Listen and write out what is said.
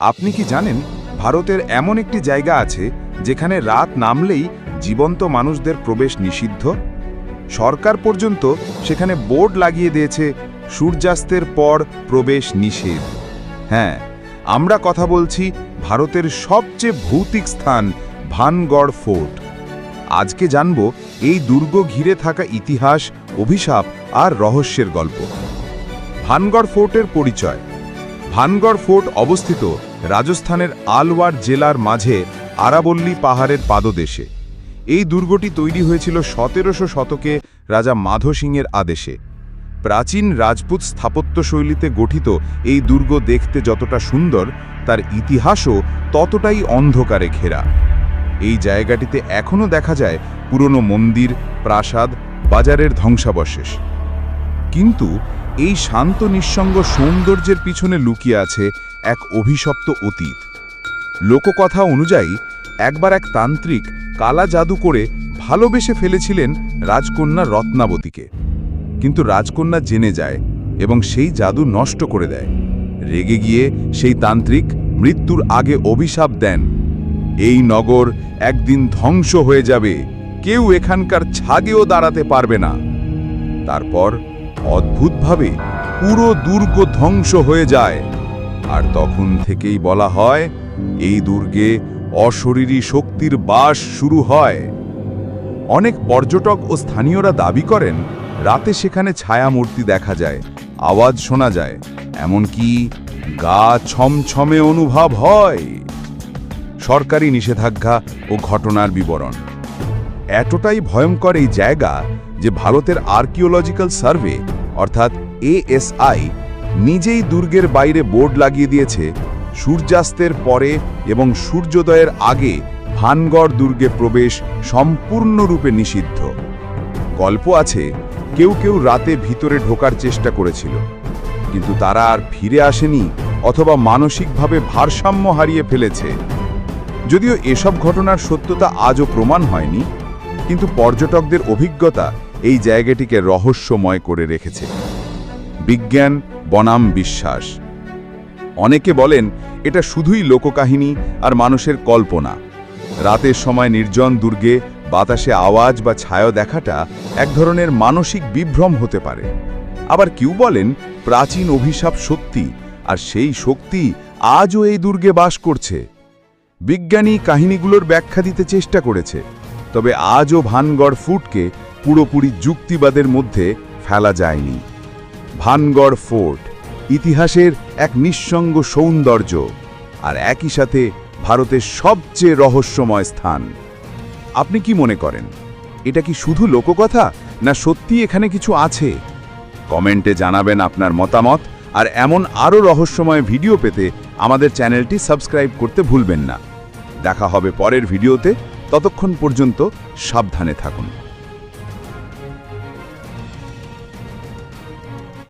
আপনি কি জানেন, ভারতের এমন একটি জায়গা আছে যেখানে রাত নামলেই জীবন্ত মানুষদের প্রবেশ নিষিদ্ধ? সরকার পর্যন্ত সেখানে বোর্ড লাগিয়ে দিয়েছে, সূর্যাস্তের পর প্রবেশ নিষেধ। হ্যাঁ আমরা কথা বলছি ভারতের সবচেয়ে ভৌতিক স্থান, ভানগড় ফোর্ট। আজকে জানব এই দুর্গ ঘিরে থাকা ইতিহাস, অভিশাপ আর রহস্যের গল্প। ভানগড় ফোর্টের পরিচয়। ভানগড় ফোর্ট অবস্থিত রাজস্থানের আলওয়ার জেলার মাঝে আরাবল্লী পাহাড়ের পাদদেশে। এই দুর্গটি তৈরি হয়েছিল সতেরোশো শতকে রাজা মাধো সিংয়ের আদেশে। প্রাচীন রাজপুত স্থাপত্যশৈলীতে গঠিত এই দুর্গ দেখতে যতটা সুন্দর, তার ইতিহাসও ততটাই অন্ধকারে ঘেরা। এই জায়গাটিতে এখনও দেখা যায় পুরনো মন্দির, প্রাসাদ, বাজারের ধ্বংসাবশেষ। কিন্তু এই শান্ত নিঃসঙ্গ সৌন্দর্যের পিছনে লুকিয়ে আছে এক অভিশপ্ত অতীত। লোককথা অনুযায়ী, একবার এক তান্ত্রিক কালা জাদু করে ভালোবেসে ফেলেছিলেন রাজকন্যা রত্নাবতীকে। কিন্তু রাজকন্যা জেনে যায় এবং সেই জাদু নষ্ট করে দেয়। রেগে গিয়ে সেই তান্ত্রিক মৃত্যুর আগে অভিশাপ দেন। এই নগর একদিন ধ্বংস হয়ে যাবে। কেউ এখানকার ছাগেও দাঁড়াতে পারবে না। তারপর অদ্ভুতভাবে পুরো দুর্গ ধ্বংস হয়ে যায়। আর তখন থেকেই বলা হয়, এই দুর্গে অশরীরী শক্তির বাস শুরু হয়। অনেক পর্যটক ও স্থানীয়রা দাবি করেন, রাতে সেখানে ছায়ামূর্তি দেখা যায়, আওয়াজ শোনা যায়, এমনকি গা ছমছমে অনুভব হয়। সরকারি নিষেধাজ্ঞা ও ঘটনার বিবরণ। এতটাই ভয়ঙ্কর এই জায়গা যে ভারতের আর্কিওলজিক্যাল সার্ভে, অর্থাৎ এএসআই, নিজেই দুর্গের বাইরে বোর্ড লাগিয়ে দিয়েছে, সূর্যাস্তের পরে এবং সূর্যোদয়ের আগে ভানগড় দুর্গে প্রবেশ সম্পূর্ণরূপে নিষিদ্ধ। গল্প আছে, কেউ কেউ রাতে ভিতরে ঢোকার চেষ্টা করেছিল, কিন্তু তারা আর ফিরে আসেনি অথবা মানসিকভাবে ভারসাম্য হারিয়ে ফেলেছে। যদিও এসব ঘটনার সত্যতা আজও প্রমাণ হয়নি, কিন্তু পর্যটকদের অভিজ্ঞতা এই জায়গাটিকে রহস্যময় করে রেখেছে। বিজ্ঞান বনাম বিশ্বাস। অনেকে বলেন, এটা শুধুই লোককাহিনী আর মানুষের কল্পনা। রাতের সময় নির্জন দুর্গে বাতাসে আওয়াজ বা ছায়া দেখাটা এক ধরনের মানসিক বিভ্রম হতে পারে। আবার কেউ বলেন, প্রাচীন অভিশাপ সত্যি আর সেই শক্তি আজও এই দুর্গে বাস করছে। বিজ্ঞানী কাহিনীগুলোর ব্যাখ্যা দিতে চেষ্টা করেছে, তবে আজও ভানগড় ফুটকে পুরোপুরি যুক্তিবাদের মধ্যে ফেলা যায়নি। ভানগড় ফোর্ট, ইতিহাসের এক নিঃসঙ্গ সৌন্দর্য আর একই সাথে ভারতের সবচেয়ে রহস্যময় স্থান। আপনি কি মনে করেন, এটা কি শুধু লোককথা, না সত্যি এখানে কিছু আছে? কমেন্টে জানাবেন আপনার মতামত আর এমন আরও রহস্যময় ভিডিও পেতে আমাদের চ্যানেলটি সাবস্ক্রাইব করতে ভুলবেন না। দেখা হবে পরের ভিডিওতে, ততক্ষণ পর্যন্ত সাবধানে থাকুন।